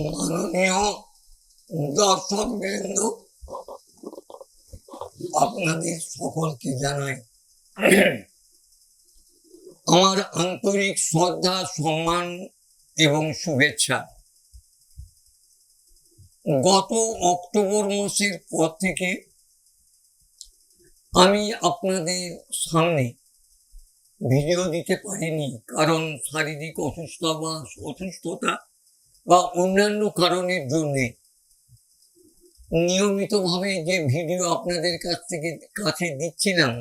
মাননীয় দর্শক বৃন্দ আপনাদের সকলকে জানাই, আমার আন্তরিক শ্রদ্ধা, সম্মান এবং শুভেচ্ছা। গত অক্টোবর মাসের পর থেকে আমি আপনাদের সামনে ভিডিও দিতে পারিনি, কারণ শারীরিক অসুস্থতা বা অসুস্থতা বা অন্যান্য কারণের জন্যে। নিয়মিতভাবে যে ভিডিও আপনাদের কাছ থেকে কাছে দিচ্ছিলাম,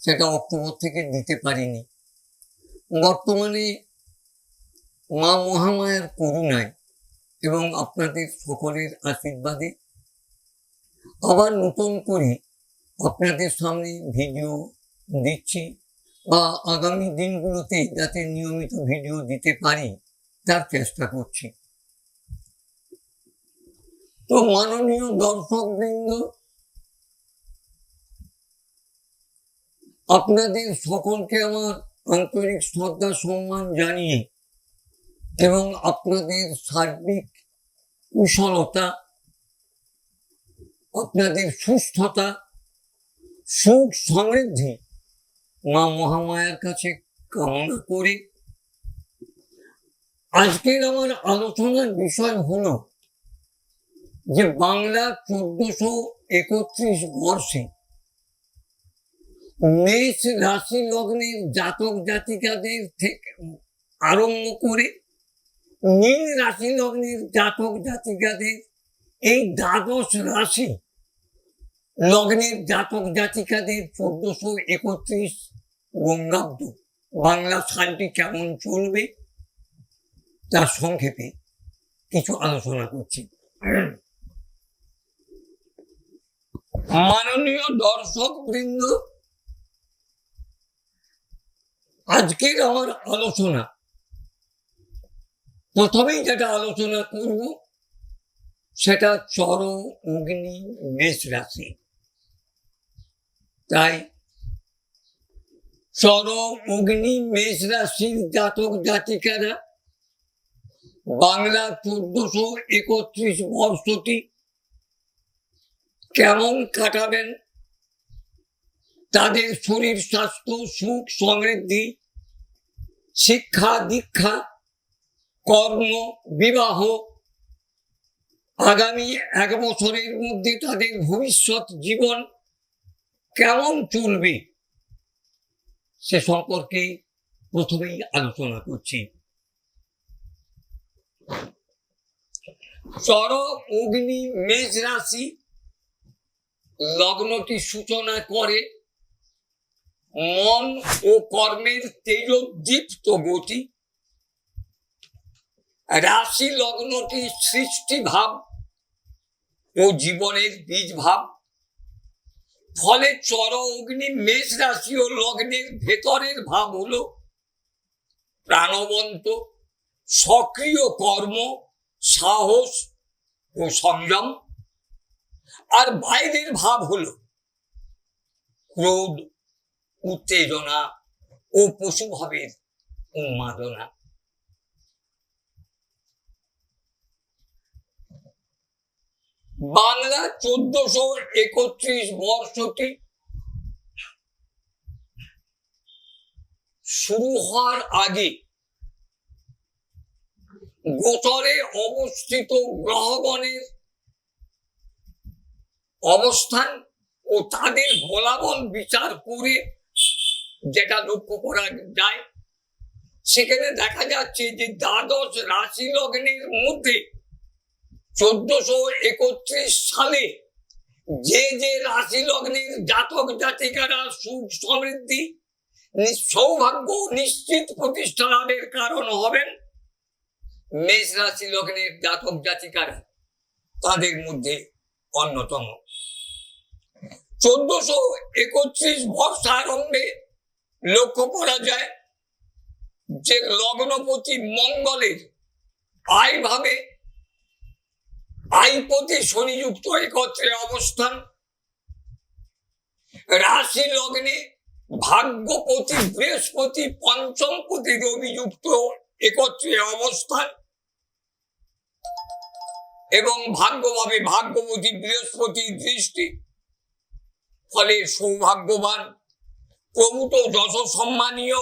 সেটা অক্টোবর থেকে দিতে পারিনি। বর্তমানে মা মহামায়ার করুণায় এবং আপনাদের সকলের আশীর্বাদে আবার নতুন করে আপনাদের সামনে ভিডিও দিচ্ছি বা আগামী দিনগুলোতে যাতে নিয়মিত ভিডিও দিতে পারি, তার চেষ্টা করছি। তো মাননীয় দর্শক বৃন্দ, আপনাদের সকলকে আমার আন্তরিক শ্রদ্ধা, সম্মান জানিয়ে এবং আপনাদের সার্বিক কুশলতা, আপনাদের সুস্থতা, সুখ সমৃদ্ধি মা মহামায়ার কাছে কামনা করি। আজকের আমার আলোচনার বিষয় হলো যে বাংলা চোদ্দশো একত্রিশ বর্ষে মেষ রাশি লগ্নের জাতক জাতিকাদের থেকে আরম্ভ করে নীল রাশি লগ্নের জাতক জাতিকাদের এই দ্বাদশ রাশি লগ্নের জাতক জাতিকাদের চোদ্দশো একত্রিশ গঙ্গাব্দ। বাংলা সালটি কেমন চলবে? তার সংক্ষেপে কিছু আলোচনা করছি। মাননীয় দর্শক বৃন্দ, আজকের আমার আলোচনা। প্রথমেই যেটা আলোচনা করব, সেটা চর অগ্নি মেষ রাশি। তাই চর অগ্নি মেষ রাশির জাতক জাতিকারা বাংলা চোদ্দশো একত্রিশ বর্ষটি কেমন কাটাবেন? তাদের শরীর, স্বাস্থ্য, সুখ, সমৃদ্ধি, শিক্ষা, দীক্ষা, কর্ম, বিবাহ আগামী এক বছরের মধ্যে তাদের ভবিষ্যৎ জীবন কেমন চলবে? সে সম্পর্কে প্রথমেই আলোচনা করছি। চর অগ্নি, মেষ রাশি লগ্নটি সূচনা করে। মন ও কর্মের তেজোদ্দীপ্ত গতি। রাশি লগ্নটি সৃষ্টি ভাব ও জীবনের বীজ ভাব। ফলে চর অগ্নি মেষ রাশি ও লগ্নের ভেতরের ভাব হল প্রাণবন্ত, সক্রিয় কর্ম, সাহস ও সংযম। আর বাইরের ভাব হলো ক্রোধ, উত্তেজনা ও পশুভাবের উন্মাদনা। বাংলা চোদ্দশো একত্রিশ বর্ষটি শুরু হওয়ার আগে গোচরে অবস্থিত গ্রহগণের অবস্থান ও তাদের ফলাফল বিচার করে যেটা লক্ষ্য করা যায়, সেখানে দেখা যাচ্ছে যে দ্বাদশ রাশি লগ্নের মধ্যে চোদ্দশো একত্রিশ সালে যে যে রাশি লগ্নের জাতক জাতিকারা সুখ সমৃদ্ধি, সৌভাগ্য নিশ্চিত প্রতিষ্ঠা লাভের কারণ হবেন, মেষ রাশি লগ্নের জাতক জাতিকারা তাদের মধ্যে অন্যতম। চোদ্দশো একত্রিশ বর্ষ আরম্ভে লক্ষ্য করা যায় যে লগ্নপতি মঙ্গলের আয় ভাবে আইপতি শনিযুক্ত একত্রে অবস্থান। রাশি লগ্নে ভাগ্যপতি বৃহস্পতি পঞ্চমপতি রবিযুক্ত একত্রে অবস্থান এবং ভাগ্যভাবে ভাগ্যপতি বৃহস্পতির দৃষ্টি ফলে সৌভাগ্যবান। প্রভূত যশ সম্মানীয়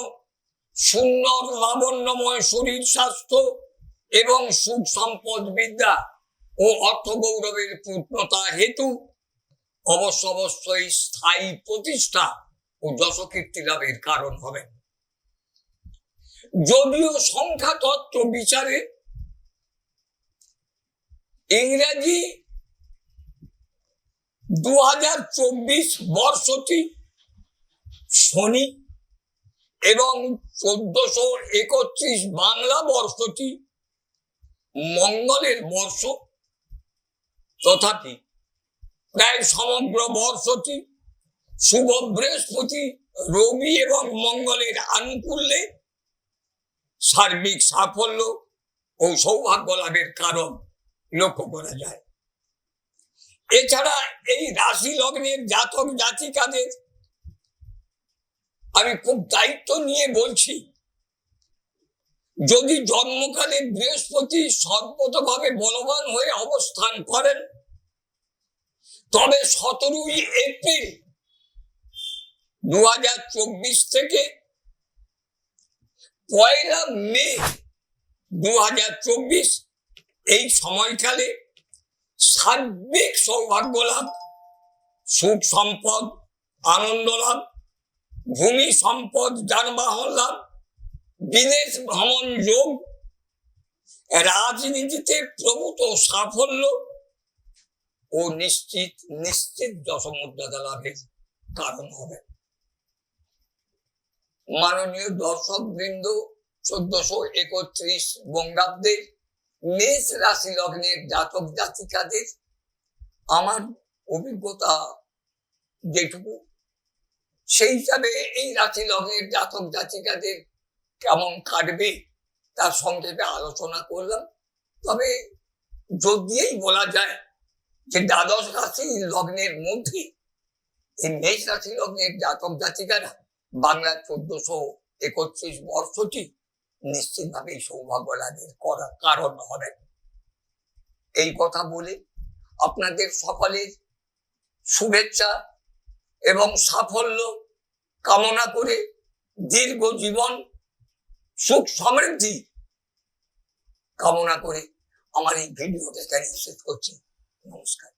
সুন্দর লাবণ্যময় শরীর স্বাস্থ্য এবং সুখ সম্পদ বিদ্যা ও অর্থ গৌরবের পূর্ণতা হেতু অবশ্য অবশ্যই স্থায়ী প্রতিষ্ঠা ও যশকীর্তি লাভের কারণ হবেন যদিও সংখ্যা তত্ত্ব বিচারে ইংরেজি দু হাজার চব্বিশ বর্ষটি শনি এবং চোদ্দশো একত্রিশ বাংলা বর্ষটি মঙ্গলের বর্ষ তথাপি। প্রায় সমগ্র বর্ষটি শুভ বৃহস্পতি, রবি এবং মঙ্গলের আনুকূল্যে সার্বিক সাফল্য ও সৌভাগ্য লাভের কারণ লক্ষ্য করা যায়। এছাড়া এই রাশি লগ্নের জাতক জাতিকাদের আমি খুব দায়িত্ব নিয়ে বলছি, যদি জন্মকালে বৃহস্পতি সর্বতভাবে বলবান হয়ে অবস্থান করেন, তবে সতেরোই এপ্রিল দু হাজার চব্বিশ থেকে পয়লা মে দু হাজার চব্বিশ এই সময়কালে সার্বিক সৌভাগ্য লাভ সুখ সম্পদ আনন্দ লাভ ভূমি সম্পদ যানবাহন লাভ বিদেশ ভ্রমণ যোগ, রাজনীতিতে প্রভূত সাফল্য ও নিশ্চিত নিশ্চিত যশমর্যাদা লাভের কারণ হবে। মাননীয় দর্শক বৃন্দ চোদ্দশো একত্রিশ বঙ্গাব্দের মেষ রাশি লগ্নের জাতক জাতিকাদের আমার অভিজ্ঞতা যেটুকু, সেই হিসাবে এই রাশি লগ্নের জাতক জাতিকাদের কেমন কাটবে তার সংক্ষেপে আলোচনা করলাম। তবে যদিই বলা যায় যে দ্বাদশ রাশি লগ্নের মধ্যে এই মেষ রাশি লগ্নের জাতক জাতিকারা বাংলার চোদ্দশো একত্রিশ বর্ষটি নিশ্চিতভাবেই সৌভাগ্য লাভের করা, কারণ হবে। এই কথা বলে আপনাদের সকলের শুভেচ্ছা এবং সাফল্য কামনা করে দীর্ঘ জীবন সুখ সমৃদ্ধি কামনা করে আমার এই ভিডিওটা শেষ করছি। নমস্কার।